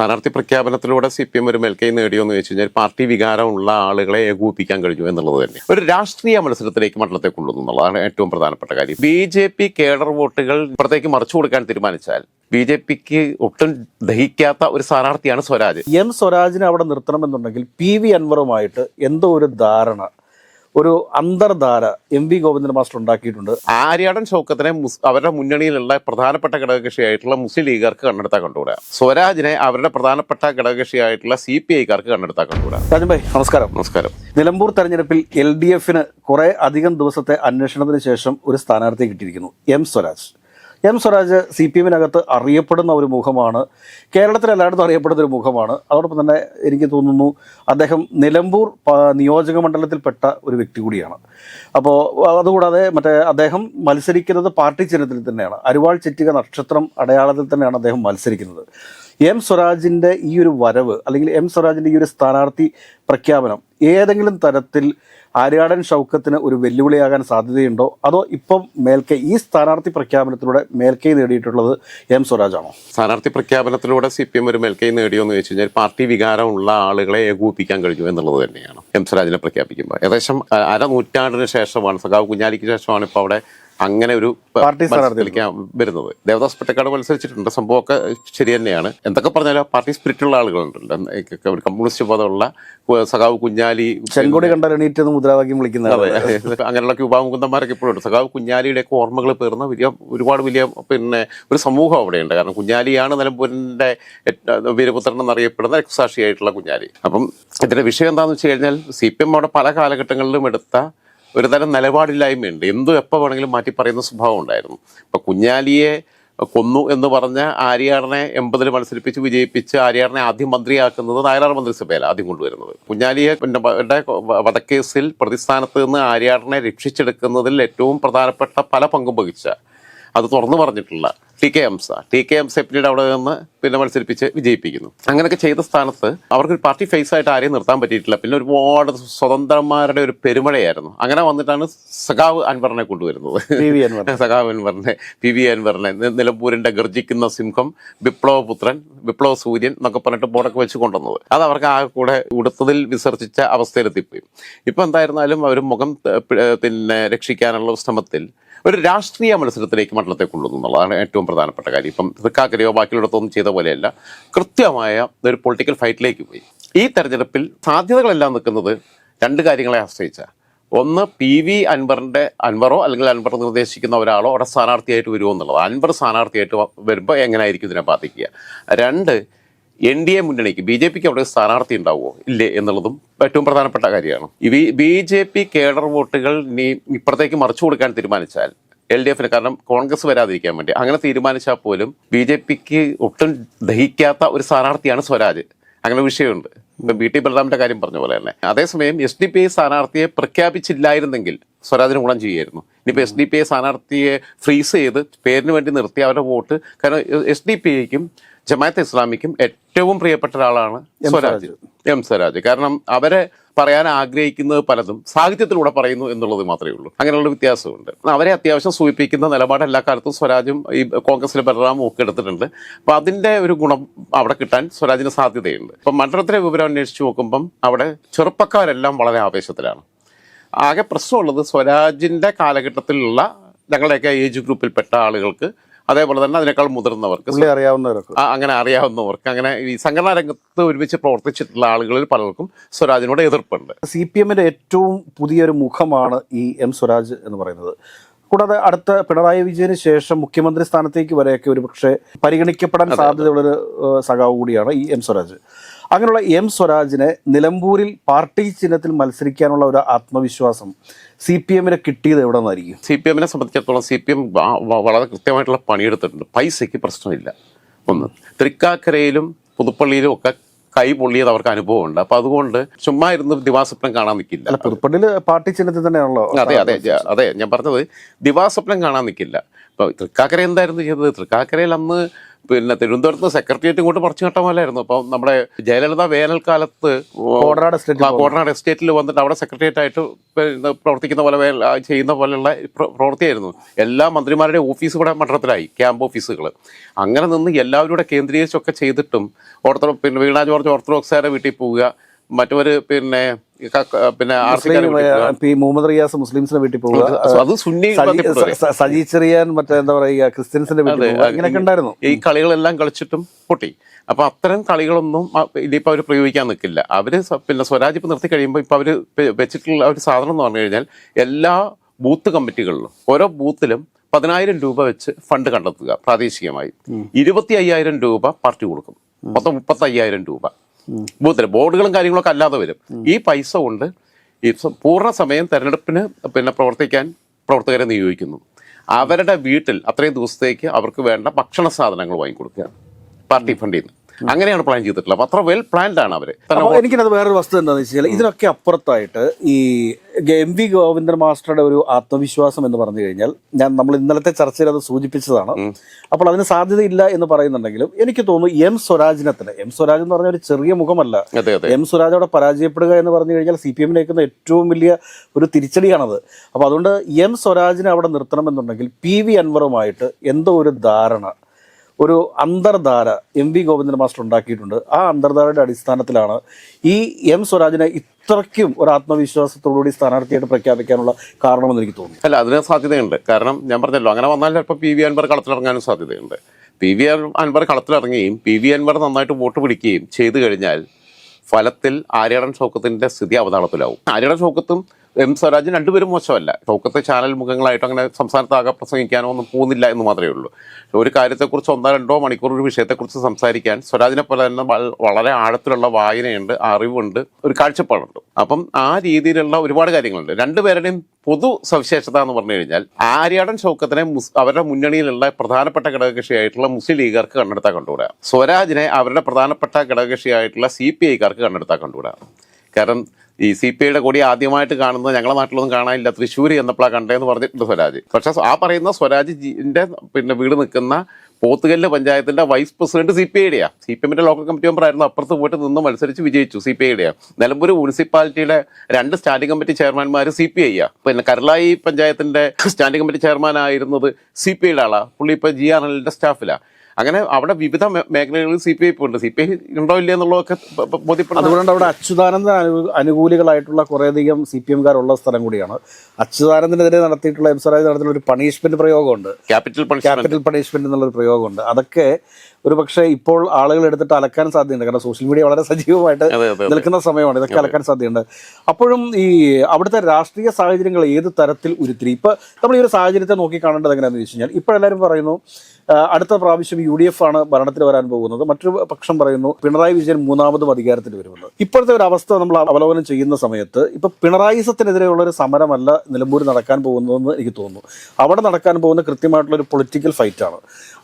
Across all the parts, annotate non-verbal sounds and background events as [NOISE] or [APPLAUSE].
സ്ഥാനാർത്ഥി പ്രഖ്യാപനത്തിലൂടെ C P M ഒരു മേൽക്കൈ നേടിയോ എന്ന് ചോദിച്ചു കഴിഞ്ഞാൽ പാർട്ടി വികാരമുള്ള ആളുകളെ ഏകോപിപ്പിക്കാൻ കഴിഞ്ഞു എന്നുള്ളത് തന്നെ. ഒരു രാഷ്ട്രീയ മത്സരത്തിലേക്ക് മണ്ഡലത്തെ കൊണ്ടുവന്നു എന്നുള്ളതാണ് ഏറ്റവും പ്രധാനപ്പെട്ട കാര്യം. ബി ജെ പി കേഡർ വോട്ടുകൾ ഇപ്പുറത്തേക്ക് മറിച്ചു കൊടുക്കാൻ തീരുമാനിച്ചാൽ ബി ജെ പിക്ക് ഒട്ടും ദഹിക്കാത്ത ഒരു സ്ഥാനാർത്ഥിയാണ് സ്വരാജ്. എം സ്വരാജിനെ അവിടെ നിർത്തണമെന്നുണ്ടെങ്കിൽ പി വി അൻവറുമായിട്ട് എന്തോ ഒരു ധാരണ ഒരു അന്തർധാര എം വി ഗോവിന്ദൻ മാസ്റ്റർ ഉണ്ടാക്കിയിട്ടുണ്ട്. ആര്യാടൻ ഷൗക്കത്തിനെ അവരുടെ മുന്നണിയിലുള്ള പ്രധാനപ്പെട്ട ഘടകകക്ഷിയായിട്ടുള്ള മുസ്ലിം ലീഗുകാർക്ക് കണ്ണെടുത്താൽ കണ്ടുകൂടാ. സ്വരാജിനെ അവരുടെ പ്രധാനപ്പെട്ട ഘടകകക്ഷിയായിട്ടുള്ള സി പി ഐക്കാർക്ക് കണ്ണെടുത്താൽ കണ്ടുകൂടാ. രാജൻ ഭായ് നമസ്കാരം. നമസ്കാരം. നിലമ്പൂർ തെരഞ്ഞെടുപ്പിൽ എൽ ഡി എഫിന് കുറെ അധികം ദിവസത്തെ അന്വേഷണത്തിന് ശേഷം ഒരു സ്ഥാനാർത്ഥി കിട്ടിയിരിക്കുന്നു. M Swaraj. M Swaraj C P എമ്മിനകത്ത് അറിയപ്പെടുന്ന ഒരു മുഖമാണ്. കേരളത്തിൽ എല്ലായിടത്തും അറിയപ്പെടുന്ന ഒരു മുഖമാണ്. അതോടൊപ്പം തന്നെ എനിക്ക് തോന്നുന്നു അദ്ദേഹം നിലമ്പൂർ നിയോജക മണ്ഡലത്തിൽപ്പെട്ട ഒരു വ്യക്തി കൂടിയാണ്. അപ്പോൾ അതുകൂടാതെ മറ്റേ അദ്ദേഹം മത്സരിക്കുന്നത് പാർട്ടി ചിഹ്നത്തിൽ തന്നെയാണ്. അരുവാൾ ചെറ്റിക നക്ഷത്രം അടയാളത്തിൽ തന്നെയാണ് അദ്ദേഹം മത്സരിക്കുന്നത്. എം സ്വരാജിന്റെ ഈ ഒരു വരവ് അല്ലെങ്കിൽ എം സ്വരാജിന്റെ ഈ ഒരു സ്ഥാനാർത്ഥി പ്രഖ്യാപനം ഏതെങ്കിലും തരത്തിൽ ആര്യാടൻ ഷൗക്കത്തിന് ഒരു വെല്ലുവിളിയാകാൻ സാധ്യതയുണ്ടോ? അതോ ഇപ്പം മേൽക്കൈ ഈ സ്ഥാനാർത്ഥി പ്രഖ്യാപനത്തിലൂടെ മേൽക്കൈ നേടിയിട്ടുള്ളത് എം സ്വരാജാണോ? സ്ഥാനാർത്ഥി പ്രഖ്യാപനത്തിലൂടെ സി പി എം ഒരു മേൽക്കൈ നേടിയോ എന്ന് ചോദിച്ചു കഴിഞ്ഞാൽ പാർട്ടി വികാരമുള്ള ആളുകളെ ഏകോപിപ്പിക്കാൻ കഴിഞ്ഞു എന്നുള്ളത് തന്നെയാണ് എം സ്വരാജിനെ പ്രഖ്യാപിക്കുമ്പോൾ. ഏകദേശം അര അരനൂറ്റാണ്ടിന് ശേഷമാണ് സഖാവ് കുഞ്ഞാലിക്ക് ശേഷമാണ് ഇപ്പോൾ അവിടെ അങ്ങനെ ഒരു പാർട്ടി വരുന്നത്. ദേവദാസ് പെട്ടക്കാട് മത്സരിച്ചിട്ടുണ്ട്. സംഭവമൊക്കെ ശരി തന്നെയാണ്. എന്തൊക്കെ പറഞ്ഞാലും പാർട്ടി സ്പിരിറ്റുള്ള ആളുകളുണ്ടല്ലോ. ഒരു കമ്മ്യൂണിസ്റ്റ് പദമുള്ള സഖാവ് കുഞ്ഞാലി ചെങ്കോടി കണ്ടാൽ മുദ്രാവാക്യം വിളിക്കുന്ന അതെ. [LAUGHS] അങ്ങനെയുള്ള യുവാമുകുന്ദന്മാരൊക്കെ ഇപ്പോഴും ഉണ്ട്. സഖാവ് കുഞ്ഞാലിയുടെയൊക്കെ ഓർമ്മകൾ പേർന്ന വലിയ ഒരുപാട് വലിയ പിന്നെ ഒരു സമൂഹം അവിടെയുണ്ട്. കാരണം കുഞ്ഞാലിയാണ് നിലമ്പൂരിന്റെ വീരപുത്രൻ എന്നറിയപ്പെടുന്ന രക്തസാക്ഷിയായിട്ടുള്ള കുഞ്ഞാലി. അപ്പം ഇതിന്റെ വിഷയം എന്താണെന്ന് വെച്ച് കഴിഞ്ഞാൽ സി പി എം അവിടെ പല കാലഘട്ടങ്ങളിലും എടുത്ത ഒരു തരം നിലപാടില്ലായ്മയുണ്ട്. എന്തും എപ്പോൾ വേണമെങ്കിലും മാറ്റി പറയുന്ന സ്വഭാവം ഉണ്ടായിരുന്നു. ഇപ്പം കുഞ്ഞാലിയെ കൊന്നു എന്ന് പറഞ്ഞ ആര്യാടനെ എൺപതിൽ മത്സരിപ്പിച്ച് വിജയിപ്പിച്ച് ആര്യാടനെ ആദ്യം മന്ത്രിയാക്കുന്നത് നായനാർ മന്ത്രിസഭയിൽ ആദ്യം കൊണ്ടുവരുന്നത്. കുഞ്ഞാലിയെ വധക്കേസിൽ പ്രതിസ്ഥാനത്ത് നിന്ന് ആര്യാടനെ രക്ഷിച്ചെടുക്കുന്നതിൽ ഏറ്റവും പ്രധാനപ്പെട്ട പല പങ്കും വഹിച്ച അത് തുറന്നു പറഞ്ഞിട്ടുള്ള ടി കെ എംസ ടി കെ എംസെ പിന്നീട് അവിടെ നിന്ന് പിന്നെ മത്സരിപ്പിച്ച് വിജയിപ്പിക്കുന്നു. അങ്ങനെയൊക്കെ ചെയ്ത സ്ഥാനത്ത് അവർക്കൊരു പാർട്ടി ഫേസ് ആയിട്ട് ആരെയും നിർത്താൻ പറ്റിയിട്ടില്ല. പിന്നെ ഒരുപാട് സ്വതന്ത്രന്മാരുടെ ഒരു പെരുമഴയായിരുന്നു. അങ്ങനെ വന്നിട്ടാണ് സഖാവ് അൻവറിനെ കൊണ്ടുവരുന്നത്. [LAUGHS] സഖാവ് അൻവറിനെ പി വി അൻവറിനെ. നിലമ്പൂരിന്റെ ഗർജിക്കുന്ന സിംഹം വിപ്ലവപുത്രൻ വിപ്ലവ സൂര്യൻ എന്നൊക്കെ പറഞ്ഞിട്ട് ബോർഡൊക്കെ വെച്ച് കൊണ്ടുവന്നത്. അത് അവർക്ക് ആ കൂടെ ഉടുത്തതിൽ വിസർജിച്ച അവസ്ഥയിലെത്തിപ്പോയി. ഇപ്പൊ എന്തായിരുന്നാലും അവർ മുഖം പിന്നെ രക്ഷിക്കാനുള്ള ശ്രമത്തിൽ ഒരു രാഷ്ട്രീയ മത്സരത്തിലേക്ക് മണ്ഡലത്തെ എന്നുള്ളതാണ് ഏറ്റവും പ്രധാനപ്പെട്ട കാര്യം. ഇപ്പം തൃക്കാക്കരയോ ബാക്കിയുള്ളിടത്തൊന്നും ചെയ്ത പോലെയല്ല കൃത്യമായ ഒരു പൊളിറ്റിക്കൽ ഫൈറ്റിലേക്ക് പോയി. ഈ തെരഞ്ഞെടുപ്പിൽ സാധ്യതകളെല്ലാം നിൽക്കുന്നത് രണ്ട് കാര്യങ്ങളെ ആശ്രയിച്ച. ഒന്ന് പി വി അൻവറിന്റെ അൻവറോ അല്ലെങ്കിൽ അൻവർ നിർദ്ദേശിക്കുന്ന ഒരാളോ അവിടെ സ്ഥാനാർത്ഥിയായിട്ട് വരുമോ എന്നുള്ളത്. അൻവർ സ്ഥാനാർത്ഥിയായിട്ട് വരുമ്പോൾ എങ്ങനെയായിരിക്കും ഇതിനെ ബാധിക്കുക? രണ്ട് എൻ ഡി എ മുന്നണിക്ക് ബി ജെ പിക്ക് അവിടെ സ്ഥാനാർത്ഥി ഉണ്ടാവുമോ? ഇല്ലേ എന്നുള്ളതും ഏറ്റവും പ്രധാനപ്പെട്ട കാര്യമാണ്. ബി ജെ പി കേഡർ വോട്ടുകൾ ഇനി ഇപ്പുറത്തേക്ക് മറിച്ചു കൊടുക്കാൻ തീരുമാനിച്ചാൽ എൽ ഡി എഫിന് കാരണം കോൺഗ്രസ് വരാതിരിക്കാൻ വേണ്ടി അങ്ങനെ തീരുമാനിച്ചാൽ പോലും ബി ജെ പിക്ക് ഒട്ടും ദഹിക്കാത്ത ഒരു സ്ഥാനാർത്ഥിയാണ് സ്വരാജ്. അങ്ങനെ വിഷയമുണ്ട്. ഇപ്പം ബി ടി ബലറാമിന്റെ കാര്യം പറഞ്ഞ പോലെ തന്നെ. അതേസമയം എസ് ഡി പി ഐ സ്ഥാനാർത്ഥിയെ പ്രഖ്യാപിച്ചില്ലായിരുന്നെങ്കിൽ സ്വരാജിന് ഗുണം ചെയ്യുമായിരുന്നു. ഇനിയിപ്പോൾ എസ് ഡി പി ഐ സ്ഥാനാർത്ഥിയെ ഫ്രീസ് ചെയ്ത് പേരിന് വേണ്ടി നിർത്തി അവരുടെ വോട്ട്. കാരണം എസ് ഡി പി ഐക്കും ജമാഅത്ത് ഇസ്ലാമിക്കും ഏറ്റവും പ്രിയപ്പെട്ട ഒരാളാണ് സ്വരാജ്. എം സ്വരാജ്. കാരണം അവരെ പറയാൻ ആഗ്രഹിക്കുന്നത് പലതും സാഹിത്യത്തിലൂടെ പറയുന്നു എന്നുള്ളത് മാത്രമേ ഉള്ളൂ. അങ്ങനെയുള്ള വ്യത്യാസമുണ്ട്. അവരെ അത്യാവശ്യം സൂചിപ്പിക്കുന്ന നിലപാട് എല്ലാ കാലത്തും സ്വരാജും ഈ കോൺഗ്രസിലെ ബലറാമും ഒക്കെ എടുത്തിട്ടുണ്ട്. അപ്പൊ അതിന്റെ ഒരു ഗുണം അവിടെ കിട്ടാൻ സ്വരാജിന് സാധ്യതയുണ്ട്. ഇപ്പം മണ്ഡലത്തിലെ വിവരം അന്വേഷിച്ച് നോക്കുമ്പം അവിടെ ചെറുപ്പക്കാരെല്ലാം വളരെ ആവേശത്തിലാണ്. ആകെ പ്രശ്നമുള്ളത് സ്വരാജിന്റെ കാലഘട്ടത്തിലുള്ള ഞങ്ങളുടെയൊക്കെ ഏജ് ഗ്രൂപ്പിൽപ്പെട്ട ആളുകൾക്ക് അതേപോലെ തന്നെ അതിനേക്കാൾ മുതിർന്നവർക്ക്. അറിയാവുന്നവർക്ക് അങ്ങനെ അറിയാവുന്നവർക്ക്. അങ്ങനെ ഈ സംഘടനാ രംഗത്ത് ഒരുമിച്ച് പ്രവർത്തിച്ചിട്ടുള്ള ആളുകളിൽ പലർക്കും സ്വരാജിനോട് എതിർപ്പുണ്ട്. സി പി എമ്മിന്റെ ഏറ്റവും പുതിയൊരു മുഖമാണ് ഈ എം സ്വരാജ് എന്ന് പറയുന്നത്. കൂടാതെ അടുത്ത പിണറായി വിജയന് ശേഷം മുഖ്യമന്ത്രി സ്ഥാനത്തേക്ക് വരെയൊക്കെ ഒരു പക്ഷേ പരിഗണിക്കപ്പെടാൻ സാധ്യതയുള്ളൊരു സഖാവ് കൂടിയാണ് ഈ എം സ്വരാജ്. അങ്ങനെയുള്ള എം സ്വരാജിനെ നിലമ്പൂരിൽ പാർട്ടി ചിഹ്നത്തിൽ മത്സരിക്കാനുള്ള ഒരു ആത്മവിശ്വാസം സി പി എമ്മിനെ കിട്ടിയത് എവിടെ നിന്നായിരിക്കും സി പി എമ്മിനെ സംബന്ധിച്ചിടത്തോളം സി പി എം വളരെ കൃത്യമായിട്ടുള്ള പണിയെടുത്തിട്ടുണ്ട്. പൈസയ്ക്ക് പ്രശ്നമില്ല. ഒന്ന് തൃക്കാക്കരയിലും പുതുപ്പള്ളിയിലും ഒക്കെ കൈ പൊള്ളിയത് അവർക്ക് അനുഭവമുണ്ട്. അപ്പൊ അതുകൊണ്ട് ചുമ്മാ ഇരുന്ന് ദിവാസ്വപ്നം കാണാൻ നിൽക്കില്ല പുതുപ്പള്ളിയിൽ പാർട്ടി ചിഹ്നത്തിൽ തന്നെയാണല്ലോ അതെ അതെ അതെ ഞാൻ പറഞ്ഞത് ദിവാസ്വപ്നം കാണാൻ നിൽക്കില്ല ഇപ്പൊ തൃക്കാക്കര എന്തായിരുന്നു ചെയ്തത്? തൃക്കാക്കരയിൽ അന്ന് പിന്നെ തിരുവനന്തപുരത്ത് സെക്രട്ടേറിയറ്റ് ഇങ്ങോട്ട് പറിച്ചു കെട്ട പോലെയായിരുന്നു അപ്പം നമ്മുടെ ജയലളിത വേനൽക്കാലത്ത് കോടനാട് കോടനാട് എസ്റ്റേറ്റിൽ വന്നിട്ട് അവിടെ സെക്രട്ടേറിയറ്റ് ആയിട്ട് പ്രവർത്തിക്കുന്ന പോലെ ചെയ്യുന്ന പോലെയുള്ള പ്ര- പ്രവൃത്തിയായിരുന്നു. എല്ലാ മന്ത്രിമാരുടെയും ഓഫീസ് ഇവിടെ മണ്ഡലത്തിലായി ക്യാമ്പ് ഓഫീസുകൾ അങ്ങനെ നിന്ന് എല്ലാവരും കൂടെ കേന്ദ്രീകരിച്ചൊക്കെ ചെയ്തിട്ടും ഓർത്തഡോ പിന്നെ വീണ ജോർജ് ഓർത്തഡോക്സുകാരുടെ വീട്ടിൽ പോവുക മറ്റവര് പിന്നെ പിന്നെ പി മുഹമ്മദ് റിയാസ് മുസ്ലിംസിന്റെ വീട്ടിൽ പോകുക അത് സുന്നി സജി-. ചെറിയാൻ മറ്റേ എന്താ പറയുക ക്രിസ്ത്യൻസിന്റെ വീട്ടിൽ ഇങ്ങനെയൊക്കെ ഉണ്ടായിരുന്നു. ഈ കളികളെല്ലാം കളിച്ചിട്ടും പൊട്ടി. അപ്പൊ അത്തരം കളികളൊന്നും ഇതിപ്പോ അവർ പ്രയോഗിക്കാൻ നിൽക്കില്ല. അവർ പിന്നെ സ്വരാജ് ഇപ്പൊ നിർത്തി കഴിയുമ്പോൾ ഇപ്പൊ അവർ വെച്ചിട്ടുള്ള ഒരു സാധനം എന്ന് പറഞ്ഞു കഴിഞ്ഞാൽ എല്ലാ ബൂത്ത് കമ്മിറ്റികളിലും ഓരോ ബൂത്തിലും പതിനായിരം രൂപ വെച്ച് ഫണ്ട് കണ്ടെത്തുക പ്രാദേശികമായി. ഇരുപത്തി അയ്യായിരം രൂപ പാർട്ടി കൊടുക്കും. മൊത്തം മുപ്പത്തി അയ്യായിരം രൂപ. ബൂത്തിൽ ബോർഡുകളും കാര്യങ്ങളൊക്കെ അല്ലാതെ വരും. ഈ പൈസ കൊണ്ട് ഈ പൂർണ സമയം തെരഞ്ഞെടുപ്പിന് പിന്നെ പ്രവർത്തിക്കാൻ പ്രവർത്തകരെ നിയോഗിക്കുന്നു. അവരുടെ വീട്ടിൽ അത്രയും ദിവസത്തേക്ക് അവർക്ക് വേണ്ട ഭക്ഷണ സാധനങ്ങൾ വാങ്ങിക്കൊടുക്കുക പാർട്ടി ഫണ്ടിൽ നിന്ന്. അങ്ങനെയാണ് പ്ലാൻ ചെയ്തിട്ടുള്ളത്. അത്ര വെൽ പ്ലാൻഡ് ആണ് അവർ. എനിക്കത് വേറൊരു വസ്തു എന്താണെന്ന് വെച്ചാൽ ഇതിനൊക്കെ അപ്പുറത്തായിട്ട് ഈ എം വി ഗോവിന്ദൻ മാസ്റ്ററുടെ ഒരു ആത്മവിശ്വാസം എന്ന് പറഞ്ഞു കഴിഞ്ഞാൽ ഞാൻ നമ്മൾ ഇന്നലത്തെ ചർച്ചയിൽ അത് സൂചിപ്പിച്ചതാണ്. അപ്പോൾ അതിന് സാധ്യതയില്ല എന്ന് പറയുന്നുണ്ടെങ്കിലും എനിക്ക് തോന്നുന്നു എം സ്വരാജിനെ തന്നെ എം സ്വരാജ് എന്ന് പറഞ്ഞ ഒരു ചെറിയ മുഖമല്ല. എം സ്വരാജ് അവിടെ പരാജയപ്പെടുക എന്ന് പറഞ്ഞു കഴിഞ്ഞാൽ സി പി എമ്മിനേക്കുന്ന ഏറ്റവും വലിയ ഒരു തിരിച്ചടിയാണത്. അപ്പോൾ അതുകൊണ്ട് എം സ്വരാജിനെ അവിടെ നിർത്തണമെന്നുണ്ടെങ്കിൽ പി വി അൻവറുമായിട്ട് എന്തോ ഒരു ധാരണ ഒരു അന്തർധാര എം വി ഗോവിന്ദൻ മാസ്റ്റർ ഉണ്ടാക്കിയിട്ടുണ്ട്. ആ അന്തർധാരയുടെ അടിസ്ഥാനത്തിലാണ് ഈ എം സ്വരാജിനെ ഇത്രയ്ക്കും ഒരു ആത്മവിശ്വാസത്തോടുകൂടി സ്ഥാനാർത്ഥിയായിട്ട് പ്രഖ്യാപിക്കാനുള്ള കാരണമെന്ന് എനിക്ക് തോന്നുന്നു. അല്ല അതിന് സാധ്യതയുണ്ട്. കാരണം ഞാൻ പറഞ്ഞല്ലോ അങ്ങനെ വന്നാൽ ചിലപ്പോൾ പി വി അൻവർ കളത്തിലിറങ്ങാനും സാധ്യതയുണ്ട്. പി വി അൻവർ കളത്തിലിറങ്ങുകയും പി വി അൻവർ നന്നായിട്ട് വോട്ട് പിടിക്കുകയും ചെയ്തു കഴിഞ്ഞാൽ ഫലത്തിൽ ആര്യടൻ ഷൗക്കത്തിന്റെ സ്ഥിതി അവതാളത്തിലാവും. ആര്യടൻ ഷൗക്കത്തും എം സ്വരാജ് രണ്ടുപേരും മോശമല്ല. ഷൗക്കത്ത് ചാനൽ മുഖങ്ങളായിട്ട് അങ്ങനെ സംസ്ഥാനത്താകെ പ്രസംഗിക്കാനോ ഒന്നും പോകുന്നില്ല എന്ന് മാത്രമേ ഉള്ളൂ. ഒരു കാര്യത്തെക്കുറിച്ച് ഒന്നോ രണ്ടോ മണിക്കൂർ ഒരു വിഷയത്തെക്കുറിച്ച് സംസാരിക്കാൻ സ്വരാജിനെ പോലെ തന്നെ വളരെ ആഴത്തിലുള്ള വായനയുണ്ട് അറിവുണ്ട് ഒരു കാഴ്ചപ്പാടുണ്ട്. അപ്പം ആ രീതിയിലുള്ള ഒരുപാട് കാര്യങ്ങളുണ്ട്. രണ്ടുപേരുടെയും പൊതു സവിശേഷത എന്ന് പറഞ്ഞു കഴിഞ്ഞാൽ ആര്യാടൻ ഷൗക്കത്തിനെ അവരുടെ മുന്നണിയിലുള്ള പ്രധാനപ്പെട്ട ഘടകകക്ഷിയായിട്ടുള്ള മുസ്ലിം ലീഗുകാർക്ക് കണ്ടെടുത്താൽ കണ്ടുകൂടാ. സ്വരാജിനെ അവരുടെ പ്രധാനപ്പെട്ട ഘടകകക്ഷിയായിട്ടുള്ള സി പി ഐക്കാർക്ക് കണ്ടെടുത്താൽ കണ്ടുകൂടാ. കാരണം ഈ സി പി ഐയുടെ കൊടി ആദ്യമായിട്ട് കാണുന്നത് ഞങ്ങളുടെ നാട്ടിലൊന്നും കാണാനില്ല. തൃശ്ശൂർ എന്നപ്പോഴാണ് കണ്ടതെന്ന് പറഞ്ഞിട്ടുണ്ട് സ്വരാജ്. പക്ഷെ ആ പറയുന്ന ജിന്റെ പിന്നെ വീട് നിൽക്കുന്ന പോത്തുകല്ല് പഞ്ചായത്തിന്റെ വൈസ് പ്രസിഡന്റ് സി പി ഐയുടെയാണ് സി പി എമ്മിന്റെ ലോക്കൽ കമ്മിറ്റി മെമ്പർ ആയിരുന്നു. അപ്പുറത്ത് പോയിട്ട് നിന്ന് മത്സരിച്ച് വിജയിച്ചു സി പി ഐയുടെയാണ് നിലമ്പൂർ മുനിസിപ്പാലിറ്റിയുടെ രണ്ട് സ്റ്റാൻഡിംഗ് കമ്മിറ്റി ചെയർമാൻമാർ സി പി ഐ ആ പിന്നെ കരളായി പഞ്ചായത്തിന്റെ സ്റ്റാൻഡിംഗ് കമ്മിറ്റി ചെയർമാൻ ആയിരുന്നത് സി പി ഐയുടെ ആളാണ് പുള്ളി ഇപ്പൊ ജി ആർ എല്ലിന്റെ സ്റ്റാഫിലാണ് അങ്ങനെ അവിടെ വിവിധ മേഖലകളിൽ സി പി ഐ ഉണ്ട് സി പി ഐ ഉണ്ടോ ഇല്ല എന്നുള്ളതൊക്കെ ബോധ്യപ്പെടുന്നത് അതുകൊണ്ട് അവിടെ അച്യുതാനന്ദ അനു- അനുകൂലികളായിട്ടുള്ള കുറേയധികം സി പി എംകാരുള്ള സ്ഥലം കൂടിയാണ്. അച്യുതാനന്ദനെതിരെ നടത്തിയിട്ടുള്ള എം സ്വരാജ് നടത്തിയിട്ടുള്ള ഒരു പണിഷ്മെന്റ് പ്രയോഗമുണ്ട്. ക്യാപിറ്റൽ പണിഷ്മെന്റ് ക്യാപിറ്റൽ പണിഷ്മെന്റ് എന്നുള്ളൊരു പ്രയോഗമുണ്ട്. അതൊക്കെ ഒരു പക്ഷേ ഇപ്പോൾ ആളുകൾ എടുത്തിട്ട് അലക്കാൻ സാധ്യതയുണ്ട്. കാരണം സോഷ്യൽ മീഡിയ വളരെ സജീവമായിട്ട് നിൽക്കുന്ന സമയമാണ്. ഇതൊക്കെ അലക്കാൻ സാധ്യതയുണ്ട്. അപ്പോഴും ഈ അവിടുത്തെ രാഷ്ട്രീയ സാഹചര്യങ്ങൾ ഏത് തരത്തിൽ ഉരുത്തിരി ഇപ്പൊ നമ്മൾ ഈ ഒരു സാഹചര്യത്തെ നോക്കി കാണേണ്ടത് എങ്ങനെയാണെന്ന് വെച്ച് കഴിഞ്ഞാൽ ഇപ്പോഴെല്ലാവരും പറയുന്നു അടുത്ത പ്രാവശ്യം യു ഡി എഫ് ആണ് ഭരണത്തിൽ വരാൻ പോകുന്നത്. മറ്റൊരു പക്ഷം പറയുന്നു പിണറായി വിജയൻ മൂന്നാമതും അധികാരത്തിൽ വരുമെന്ന്. ഇപ്പോഴത്തെ ഒരു അവസ്ഥ നമ്മൾ അവലോകനം ചെയ്യുന്ന സമയത്ത് ഇപ്പൊ പിണറായിസത്തിനെതിരെയുള്ള ഒരു സമരമല്ല നിലമ്പൂരിൽ നടക്കാൻ പോകുന്നതെന്ന് എനിക്ക് തോന്നുന്നു. അവിടെ നടക്കാൻ പോകുന്ന കൃത്യമായിട്ടുള്ള ഒരു പൊളിറ്റിക്കൽ ഫൈറ്റ് ആണ്.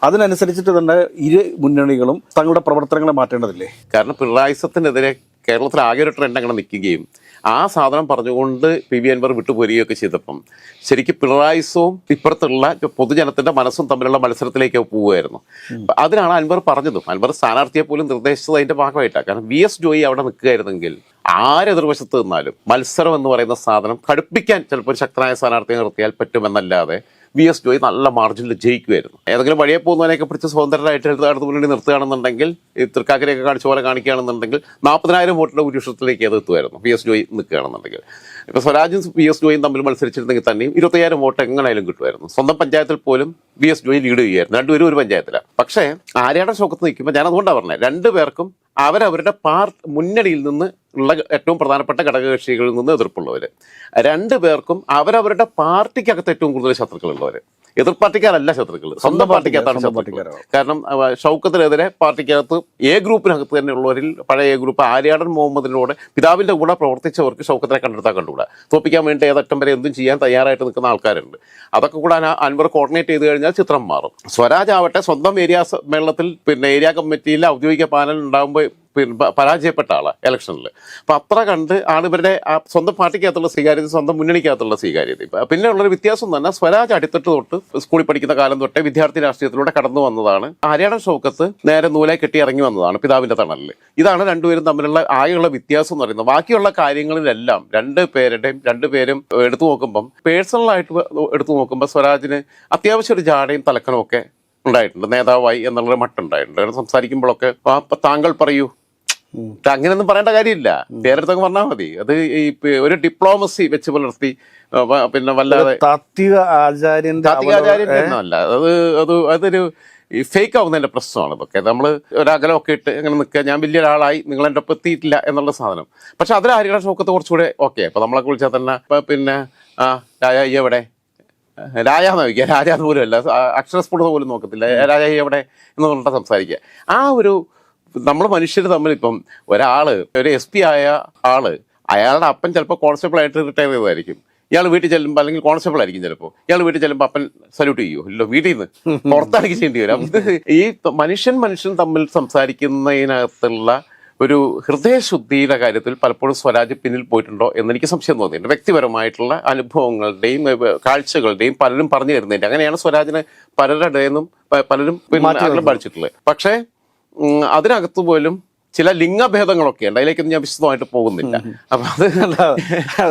അതിനനുസരിച്ചിട്ട് തന്നെ ഇരു മുന്നണികളും തങ്ങളുടെ പ്രവർത്തനങ്ങളെ മാറ്റേണ്ടതില്ലേ? കാരണം പിണറായിസത്തിനെതിരെ കേരളത്തിൽ ആകെ ഒരു ട്രെൻഡ് അങ്ങനെ നിൽക്കുകയും ആ സാധനം പറഞ്ഞുകൊണ്ട് പി വി അൻവർ വിട്ടുപോരുകയൊക്കെ ചെയ്തപ്പം ശരിക്കും പിണറായിസവും ഇപ്പുറത്തുള്ള പൊതുജനത്തിന്റെ മനസ്സും തമ്മിലുള്ള മത്സരത്തിലേക്ക് പോവുമായിരുന്നു അതിനാണ് അൻവർ പറഞ്ഞതും. അൻവർ സ്ഥാനാർത്ഥിയെ പോലും നിർദ്ദേശിച്ചത് അതിന്റെ ഭാഗമായിട്ടാണ് കാരണം വി എസ് ജോയി അവിടെ നിൽക്കുകയായിരുന്നെങ്കിൽ ആരെതിർവശത്ത് നിന്നാലും മത്സരം എന്ന് പറയുന്ന സാധനം കടുപ്പിക്കാൻ ചിലപ്പോൾ ഒരു ശക്തനായ സ്ഥാനാർത്ഥിയെ നിർത്തിയാൽ പറ്റുമെന്നല്ലാതെ വി എസ് ജോയി നല്ല മാർജിനിൽ ജയിക്കുമായിരുന്നു ഏതെങ്കിലും വഴിയെ പോകുന്നവനെയൊക്കെ പിടിച്ച് സ്വതന്ത്രരായിട്ട് അടുത്ത് മുന്നണി നിർത്തുകയാണെന്നുണ്ടെങ്കിൽ ഈ തൃക്കാക്കരയൊക്കെ കാണിച്ച പോലെ കാണിക്കുകയാണെന്നുണ്ടെങ്കിൽ നാൽപ്പതിനായിരം വോട്ടിന്റെ ഭൂരിപക്ഷത്തിലേക്ക് അത് എത്തുമായിരുന്നു വി എസ് ജോയി നിൽക്കുകയാണെന്നുണ്ടെങ്കിൽ. ഇപ്പൊ സ്വരാജും വി എസ് ജോയും തമ്മിൽ മത്സരിച്ചിരുന്നെങ്കിൽ തന്നെയും ഇരുപത്തയ്യായിരം വോട്ട് എങ്ങനെയായാലും കിട്ടുമായിരുന്നു. സ്വന്തം പഞ്ചായത്തിൽ പോലും വി എസ് ജോയി ലീഡ് ചെയ്യുമായിരുന്നു. രണ്ടുപേരും ഒരു പഞ്ചായത്തിലാണ് പക്ഷേ ആര്യാടെ ശോകത്ത് നിൽക്കുമ്പോൾ ഞാൻ അതുകൊണ്ടാണ് പറഞ്ഞത് രണ്ടുപേർക്കും അവരവരുടെ പാർ മുന്നണിയിൽ നിന്ന് ഉള്ള ഏറ്റവും പ്രധാനപ്പെട്ട ഘടകകക്ഷികളിൽ നിന്ന് എതിർപ്പുള്ളവർ രണ്ടുപേർക്കും അവരവരുടെ പാർട്ടിക്കകത്ത് ഏറ്റവും കൂടുതൽ ശത്രുക്കളുള്ളവർ എതിർ പാർട്ടിക്കാരല്ല ശത്രുക്കൾ. സ്വന്തം പാർട്ടിക്കകത്താണ് ശത്രുക്കൾ. കാരണം ഷൗക്കത്തിനെതിരെ പാർട്ടിക്കകത്ത് എ ഗ്രൂപ്പിനകത്ത് തന്നെ ഉള്ളവരിൽ പഴയ എ ഗ്രൂപ്പ് ആര്യാടൻ മുഹമ്മദിനോട് പിതാവിന്റെ കൂടെ പ്രവർത്തിച്ചവർക്ക് ഷൗക്കത്തിനെ കണ്ടെടുത്താൽ കണ്ടുകൂടാ. തോപ്പിക്കാൻ വേണ്ടി ഏതറ്റം വരെ എന്തും ചെയ്യാൻ തയ്യാറായിട്ട് നിൽക്കുന്ന ആൾക്കാരുണ്ട്. അതൊക്കെ കൂടെ അൻവർ കോർഡിനേറ്റ് ചെയ്ത് കഴിഞ്ഞാൽ ചിത്രം മാറും. സ്വരാജ് ആവട്ടെ സ്വന്തം ഏരിയ സമ്മേളനത്തിൽ പിന്നെ ഏരിയ കമ്മിറ്റിയിൽ ഔദ്യോഗിക പാനൽ ഉണ്ടാകുമ്പോൾ പരാജയപ്പെട്ട ആളാണ് ഇലക്ഷനിൽ അപ്പൊ അത്ര കണ്ട് ആളിവരുടെ ആ സ്വന്തം പാർട്ടിക്കകത്തുള്ള സ്വീകാര്യത സ്വന്തം മുന്നണിക്കകത്തുള്ള സ്വീകാര്യത. പിന്നെ ഉള്ളൊരു വ്യത്യാസം തന്നെ സ്വരാജ് അടിത്തട്ട് തൊട്ട് സ്കൂളിൽ പഠിക്കുന്ന കാലം തൊട്ട് വിദ്യാർത്ഥി രാഷ്ട്രീയത്തിലൂടെ കടന്നു വന്നതാണ്. ഹരിയാണ ഷൗക്കത്ത് നേരെ നൂലെ കെട്ടി ഇറങ്ങി വന്നതാണ് പിതാവിന്റെ തണലിൽ ഇതാണ് രണ്ടുപേരും തമ്മിലുള്ള ആകെയുള്ള വ്യത്യാസം എന്ന് പറയുന്നത്. ബാക്കിയുള്ള കാര്യങ്ങളിലെല്ലാം രണ്ട് പേരുടെയും രണ്ടുപേരും എടുത്തു നോക്കുമ്പം പേഴ്സണൽ ആയിട്ട് എടുത്തു നോക്കുമ്പോൾ സ്വരാജിന് അത്യാവശ്യം ഒരു ജാടയും തലക്കനും ഒക്കെ ഉണ്ടായിട്ടുണ്ട്. നേതാവായി എന്നുള്ളൊരു മട്ടുണ്ടായിട്ടുണ്ട്. സംസാരിക്കുമ്പോഴൊക്കെ "ആ, അപ്പൊ താങ്കൾ പറയൂ. അങ്ങനെയൊന്നും പറയേണ്ട കാര്യമില്ല. പേരെടുത്തൊക്കെ പറഞ്ഞാൽ മതി. അത് ഈ ഒരു ഡിപ്ലോമസി വെച്ച് പുലർത്തി പിന്നെ വല്ലാതെ താത്വിക ആചാര്യൻ ഒന്നുമല്ല. അത് അത് അതൊരു ഈ ഫേക്ക് ആവുന്നതിന്റെ പ്രശ്നമാണ് ഇതൊക്കെ. നമ്മൾ ഒരകലമൊക്കെ ഇട്ട് അങ്ങനെ നിൽക്കുക. ഞാൻ വലിയ ഒരാളായി നിങ്ങൾ എന്റെ ഒപ്പം എത്തിയിട്ടില്ല എന്നുള്ള സാധനം. പക്ഷെ അതിൽ ആര്യയുടെ ഷോക്കത്തെ കുറച്ചുകൂടെ ഓക്കെ. അപ്പൊ നമ്മളെ വിളിച്ചാൽ തന്നെ ഇപ്പൊ പിന്നെ ആ രാജ ഈ എവിടെ? രാജ എന്ന് ചോദിക്കുക രാജ എന്ന് പോലും അല്ല. അക്ഷരസ്ഫുടത പോലും നോക്കത്തില്ല. രാജ ഈ എവിടെ? എന്ന് പറഞ്ഞിട്ട് സംസാരിക്കുക. ആ ഒരു നമ്മൾ മനുഷ്യർ തമ്മിൽ ഇപ്പം ഒരാൾ ഒരു എസ് പി ആയ ആൾ അയാളുടെ അപ്പൻ ചിലപ്പോൾ കോൺസ്റ്റബിൾ ആയിട്ട് റിട്ടയർ ചെയ്തതായിരിക്കും ഇയാൾ വീട്ടിൽ ചെല്ലുമ്പോൾ അല്ലെങ്കിൽ കോൺസ്റ്റബിൾ ആയിരിക്കും ചിലപ്പോൾ ഇയാൾ വീട്ടിൽ ചെല്ലുമ്പോൾ അപ്പൻ സല്യൂട്ട് ചെയ്യോ? ഇല്ലോ വീട്ടിൽ നിന്ന് പുറത്താക്കി ചെയ്യേണ്ടി വരും. ഈ മനുഷ്യൻ മനുഷ്യൻ തമ്മിൽ സംസാരിക്കുന്നതിനകത്തുള്ള ഒരു ഹൃദയശുദ്ധിയുടെ കാര്യത്തിൽ പലപ്പോഴും സ്വരാജ് പിന്നിൽ പോയിട്ടുണ്ടോ എന്ന് എനിക്ക് സംശയം തോന്നിയിട്ടുണ്ട്. വ്യക്തിപരമായിട്ടുള്ള അനുഭവങ്ങളുടെയും കാഴ്ചകളുടെയും പലരും പറഞ്ഞു തരുന്നതിന്റെ അങ്ങനെയാണ് സ്വരാജിനെ പലരുടെ നിന്നും പലരും പഠിച്ചിട്ടുള്ളത് പക്ഷേ അതിനകത്ത് പോലും ചില ലിംഗഭേദങ്ങളൊക്കെ ഉണ്ട് അതിലേക്കൊന്നും ഞാൻ വിശദമായിട്ട് പോകുന്നില്ല. അപ്പൊ അത്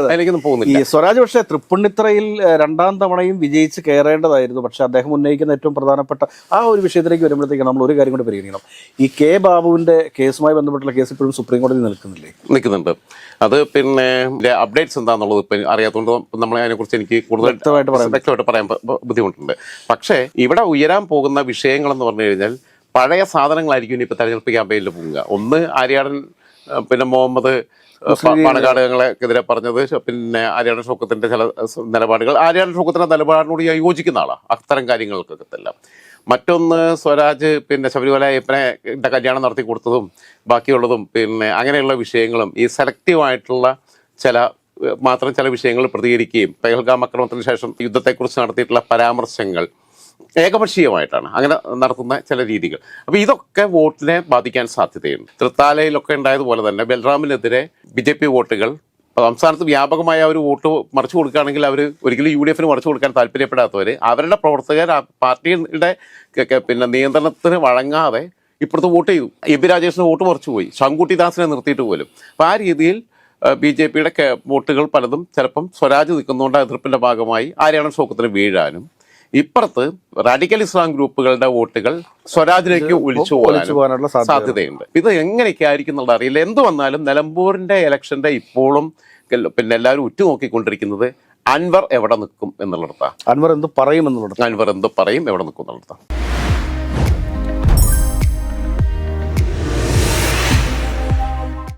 അതിലേക്കൊന്നും പോകുന്നില്ല. ഈ സ്വരാജ് പക്ഷേ തൃപ്പുണിത്തറയിൽ ഏഹ്, രണ്ടാം തവണയും വിജയിച്ച് കയറേണ്ടതായിരുന്നു. പക്ഷെ അദ്ദേഹം ഉന്നയിക്കുന്ന ഏറ്റവും പ്രധാനപ്പെട്ട ആ ഒരു വിഷയത്തിലേക്ക് വരുമ്പോഴത്തേക്ക് നമ്മൾ ഒരു കാര്യം കൂടി പരിഗണിക്കണം. ഈ കെ ബാബുവിന്റെ കേസുമായി ബന്ധപ്പെട്ടുള്ള കേസ് ഇപ്പോഴും സുപ്രീം കോടതി നിൽക്കുന്നില്ലേ? നിൽക്കുന്നുണ്ട്. അത് പിന്നെ അപ്ഡേറ്റ്സ് എന്താണെന്നുള്ളത് ഇപ്പം അറിയാത്തതുകൊണ്ട് നമ്മൾ അതിനെക്കുറിച്ച് എനിക്ക് കൂടുതൽ വ്യക്തമായിട്ട് പറയാൻ ബുദ്ധിമുട്ടുണ്ട്. പക്ഷേ ഇവിടെ ഉയരാൻ പോകുന്ന വിഷയങ്ങളെന്ന് പറഞ്ഞു കഴിഞ്ഞാൽ പഴയ സാധനങ്ങളായിരിക്കും ഇനി ഇപ്പൊ തെരഞ്ഞെടുപ്പ് ക്യാമ്പയിനിൽ പോവുക ഒന്ന് ആര്യാടൻ പിന്നെ മുഹമ്മദ് പാണക്കാടുകളെക്കെതിരെ പറഞ്ഞത്. പിന്നെ ആര്യാടൻ ഷോക്കത്തിന്റെ ചില നിലപാടുകൾ. ആര്യാടൻ ഷോക്കത്തിന്റെ നിലപാടിനോട് ഞാൻ യോജിക്കുന്ന ആളാണ് അത്തരം കാര്യങ്ങൾക്കൊക്കെ എല്ലാം മറ്റൊന്ന് സ്വരാജ് പിന്നെ ശബരിമല അയ്യപ്പനെ കല്യാണം നടത്തി കൊടുത്തതും ബാക്കിയുള്ളതും പിന്നെ അങ്ങനെയുള്ള വിഷയങ്ങളും ഈ സെലക്റ്റീവായിട്ടുള്ള ചില മാത്രം ചില വിഷയങ്ങൾ പ്രതികരിക്കുകയും പെഹൽഗാം ആക്രമണത്തിന് ശേഷം യുദ്ധത്തെക്കുറിച്ച് നടത്തിയിട്ടുള്ള പരാമർശങ്ങൾ ഏകപക്ഷീയമായിട്ടാണ് അങ്ങനെ നടത്തുന്ന ചില രീതികൾ. അപ്പോൾ ഇതൊക്കെ വോട്ടിനെ ബാധിക്കാൻ സാധ്യതയുണ്ട്. തൃത്താലയിലൊക്കെ ഉണ്ടായതുപോലെ തന്നെ ബൽറാമിനെതിരെ ബി ജെ പി വോട്ടുകൾ സംസ്ഥാനത്ത് വ്യാപകമായ ഒരു വോട്ട് മറിച്ചു കൊടുക്കുകയാണെങ്കിൽ അവർ ഒരിക്കലും യു ഡി എഫിന് മറിച്ചു കൊടുക്കാൻ താല്പര്യപ്പെടാത്തവർ അവരുടെ പ്രവർത്തകർ പാർട്ടിയുടെ പിന്നെ നിയന്ത്രണത്തിന് വഴങ്ങാതെ ഇപ്പുറത്ത് വോട്ട് ചെയ്തു. എ പി രാജേഷിന് വോട്ട് മറിച്ചു പോയി. ശങ്കുട്ടി ദാസിനെ നിർത്തിയിട്ട് പോലും. അപ്പോൾ ആ രീതിയിൽ ബി ജെ പിയുടെ വോട്ടുകൾ പലതും ചിലപ്പം സ്വരാജ് നിൽക്കുന്നതുകൊണ്ട് എതിർപ്പിന്റെ ഭാഗമായി ആര്യാണൻ ശോകത്തിന് വീഴാനും ഇപ്പുറത്ത് റാഡിക്കൽ ഇസ്ലാം ഗ്രൂപ്പുകളുടെ വോട്ടുകൾ സ്വരാജിലേക്ക് ഒലിച്ചു പോകാനുള്ള സാധ്യതയുണ്ട്. ഇത് എങ്ങനെയൊക്കെ ആയിരിക്കും എന്നുള്ളത് അറിയില്ല. എന്ത് വന്നാലും നിലമ്പൂരിന്റെ ഇലക്ഷന്റെ ഇപ്പോഴും പിന്നെ എല്ലാവരും ഉറ്റുനോക്കിക്കൊണ്ടിരിക്കുന്നത് അൻവർ എവിടെ നിൽക്കും എന്നുള്ളിടത്താണ്. അൻവർ എന്ത് പറയുമെന്നുള്ളത് അൻവർ എന്ത് പറയും എവിടെ നിൽക്കും എന്നുള്ളതാണ്